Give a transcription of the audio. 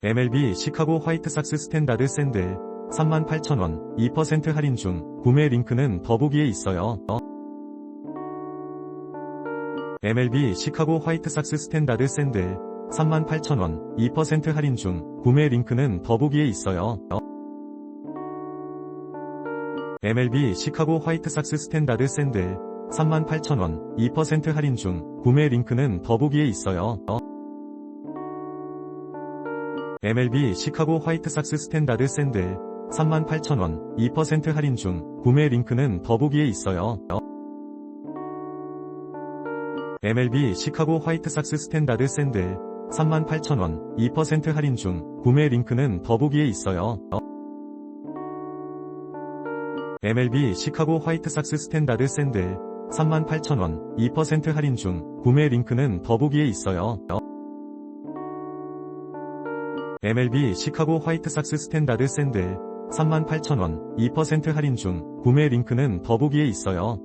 MLB 시카고 화이트삭스 스탠다드 샌들 38,000원 2% 할인 중 구매 링크는 더보기에 있어요. MLB 시카고 화이트삭스 스탠다드 샌들 38,000원 2% 할인 중 구매 링크는 더보기에 있어요. MLB 시카고 화이트삭스 스탠다드 샌들 38,000원 2% 할인 중 구매 링크는 더보기에 있어요. MLB 시카고 화이트삭스 스탠다드 샌들 38,000원 2% 할인 중 구매 링크는 더보기에 있어요. MLB 시카고 화이트삭스 스탠다드 샌들 38,000원 2% 할인 중 구매 링크는 더보기에 있어요. MLB 시카고 화이트삭스 스탠다드 샌들 38,000원 2% 할인 중 구매 링크는 더보기에 있어요. MLB 시카고 화이트삭스 스탠다드 샌들 38,000원 2% 할인 중 구매 링크는 더보기에 있어요.